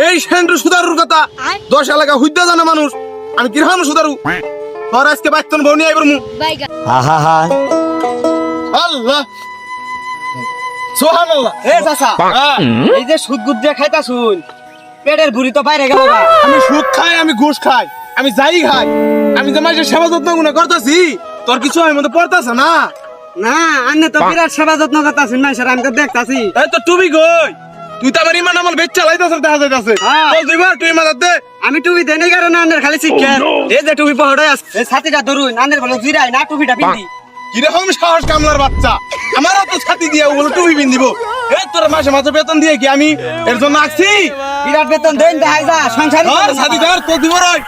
এই সেন্টু সুদারুর কথা। দশ এলাকা হুদ্দা জানা মানুষ। আমি কীরকম সুদারু? তোর আজকে বাইতন বউনি আইবার মু। হা আল্লাহ। সুবহানাল্লাহ। এ চাচা এই যে সুদ গুদ দিয়ে খাইতা শুন পেটের ভুড়ি তো বাইরে গেল আমি সুদ খাই আমি ঘুষ খাই আমি যাই খাই। আমি যে মাঝে সেবা যত্নগুলো করতেছি তোর কিছু আমি মধ্যে পড়তেছে না? না আন্নে তো বিরাট সেবা যত্ন করতাছেন না স্যার আমি তো দেখতাছি। এই তো টুবি গই তুই তো আমার ইমান আমার বেচ চালাইতেছ দেখা যাইতেছে। হ্যাঁ। বল তুই মাদার দে। আমি টুপি দেনে কারণে আন্নের খালি শিক্ষা এই যে টুপি পহড়ে আছে এই ছাতিটা ধরুন আন্নের ভালো জিরাই না টুপিটা পিন্দি। কীরকম সাহস কামলার বাচ্চা। আমারও তো ছাতি দিয়ে ওগুলো টুপি পিন দিব এই তোর মাসে মাসে বেতন দিয়ে কি আমি এর জন্য আসছি? বিরাট বেতন দেন দেখাই যা সংসার ধর ছাতি ধর তো দিব রই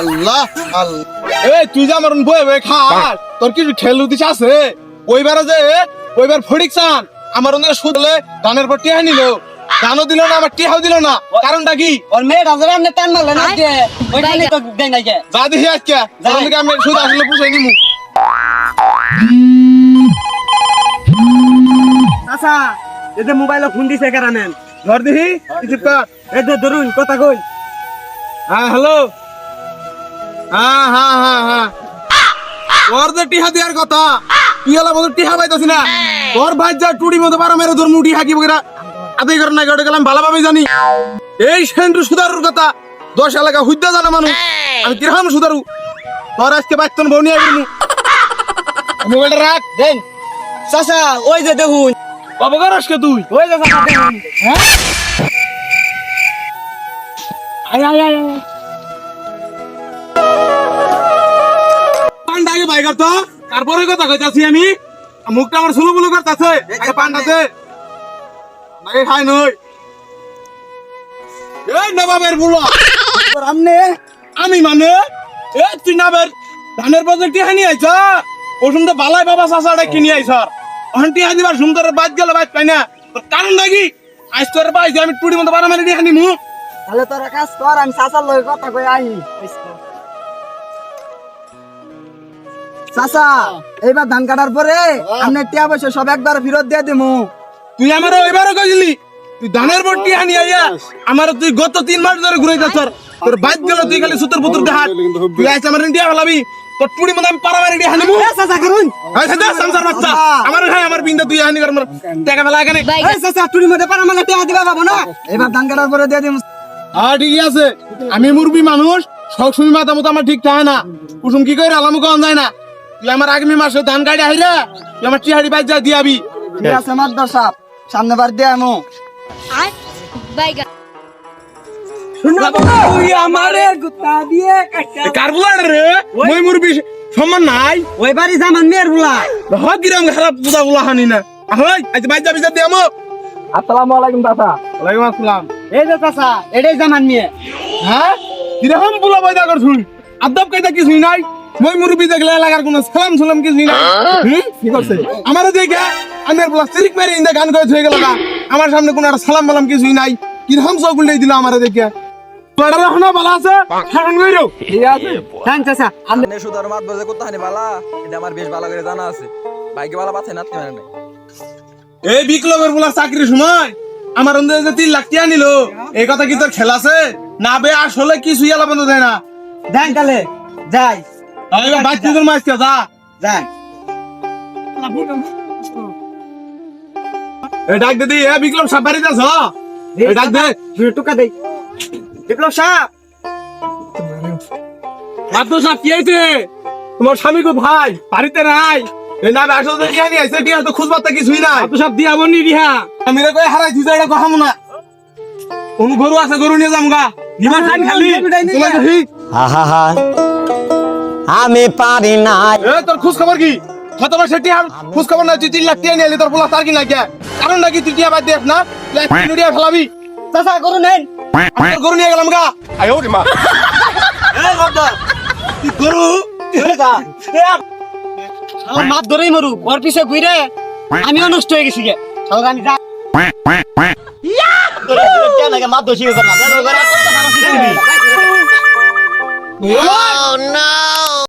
আল্লাহ আল্লাহ। এই তুই যে আমার বয়ে বয়ে খাস তোর কিছু ঠেলু দিস আছে? ওইবার যে ওইবার ফড়িক চান আমার অন্য সুদলে ধানের পর টিহা নিল। ধানও দিল না আমার টিহাও দিল না। কারণটা কি? ওর মেয়ে হাজার আন্নে টান মারলে না যে ওইখানে তো দেয় নাই কে? যা দেখি আজকে যখন থেকে আমি সুদ আসলে পুষাই নিমু। আচ্ছা এই যে মোবাইলে ফোন দিছে কারণে ধর দেখি কিছু কর এই যে ধরুন কথা কই? হ্যাঁ হ্যালো? হ্যাঁ হ্যাঁ হ্যাঁ হ্যাঁ। তোর যে টিহা দেওয়ার কথা তুই এলা মতো টিহা পাইতাছি না। তোর ভাই যা টুড়ি মতো বারো মেরে তোর মুটি হাকি বগেরা আদায় করে না গেলে গেলাম ভালোভাবে জানি। এই সেন্টু সুদারুর কথা দশ এলাকা হুদ্দা জানা মানুষ। আমি কীরকম সুদারু? তোর আজকে বাচ্চন বউ নিয়ে আসবি মোবাইলটা রাখ দেন। চাচা ওই যে দেখুন। অবকার আজকে তুই? ওই যে চাচা দেখুন। আয় আয় আয় আয়। পান্ডা আগে বাইকার তো তারপরে কথা কইতাছি আমি। মুখটা আমার সুলু বুলু করতেছে পান্ডাতে। নাকি খাই নই। এই নবাবের বুলো। আমনে? আমি মানে? এ তুই নাবের ধানের টিহা নিয়ে আইছ? ওষুধ তো বালাই বাবা চাচাটা কিনে আইছ? টিহা দিবার সুন্দর বাদ গেল বাদ পাই না। তোর কারণ নাকি? আইস তোর পাইছি আমি টুড়ি মতো বারো মারি টিহা নিমু। তাহলে তোরা কাজ কর আমি চাচার লগে কথা কই আই চাচা এইবার ধান কাটার পরে আপনি টিয়া পয়সা সব একবার ফেরত দিয়ে দিমু। তুই আমার এবারও কইলি তুই ধানের বটি আনি আইয়া আমার তুই গত তিন মাস ধরে ঘুরে যাচ্ছ তোর বাইক গেল তুই খালি সুতর পুতুর দেখাত তুই আইস আমার ইন্ডিয়া ফেলাবি তোর টুড়ি মতো আমি পারা মারি হানি মু চাচা করুন। সংসার বাচ্চা। আমার খাই আমার বিন্দা তুই হানি কর আমার টাকা ফেলা এখানে। এই চাচা টুরি মধ্যে পারা মানে টিয়া দিবা পাবো না? এবার ধান কাটার পরে দিয়ে দিমু। হ্যাঁ ঠিকই আছে। আমি মুরবি মানুষ সব সময় মাথা মতো আমার ঠিক থাকে না। কুসুম কি করে আলামু কম যায় না। তুই আমার আগামী মাসে ধান গাড়ি আইরা তুই আমার টিহাড়ি বাইক যা দিয়াবি। ঠিক আছে মাদ্দার সাহেব সামনে বার দিয়ে আমু আয় বাইগা তুই আমারে গুতা দিয়ে কাটা। কারবুলার রে? মই মুরবি সম্মান নাই। ওই বাড়ি জামান মেয়ের বুলা। হয় কিরম খারাপ বুঝা বুলা হানি না। আজ বাইক যাবি যা দিয়ামো আসসালামু আলাইকুম চাচা। ওয়ালাইকুম আসসালাম। এই যে চাচা এটাই জামান মেয়ে। কীরকম বুলা বয়দা করছুন? আদব কায়দা কিছুই নাই? মই মুরবি দেখলে এলাকার কোনো সালাম সালাম কিছুই নাই হুম? কি করছে? আমার দেখে আমের বলা সিরিক মেরে ইন্দা গান করে গেল না আমার সামনে কোনো একটা সালাম বালাম কিছুই নাই। কীরকম চোখ উল্টে দিল আমার দেখে। তোর ভালো আছে? গইরো ঠিক আছে। থ্যাংক চাচা আর মাত বাজে করতে হানি বালা? এটা আমার বেশ ভালো করে জানা আছে। বাইকে বালা পাচ্ছে নাতি মানে নাই। এই বিপ্লবের বলা চাকরির সময় আমার অন্ধে যে তিন লাখ টিয়া নিল এই কথা কি তোর খেলা আছে? না বে আসলে কিছুই বন্ধ দেয় না। দেন তাহলে যাই। বাচ্চাদের মাছ যা। ডাক এ বিপ্লব সাপ বাড়িতে আছ? এই ডাক দে। টুকা দেই। বিপ্লব সাহেব। মাত্র সাপ কি হয়েছে? তোমার স্বামী গো ভাই বাড়িতে নাই। এই না আসলে টিয়া নিয়ে আইছে টিয়া তো খুঁজবার তো কিছুই নাই। তো সব দিয়া বনি রিহা আমি রে কই হারাই দিছে এটা কহাম না। কোন গরু আছে গরু নিয়ে যাম গা খালি। তোমার হা হা হা। আমি পারি না এ তোর খোঁজ খবর কি কতবার সেটি আর খোঁজ খবর না তুই তিন লাখ টিয়া নিয়ে তোর বলা তার কি না কে কারণ নাকি তুই টিয়া বাদ দিস না টিয়া ফেলাবি চাচা করু নেন আমার গরু নিয়ে গেলাম গা গদ্দা তুই গরু আমার মাত ধরেই মরু ওর পিছে ঘুরে আমিও নষ্ট হয়ে গেছি গে তাহলে আমি যা মাত দোষী না ও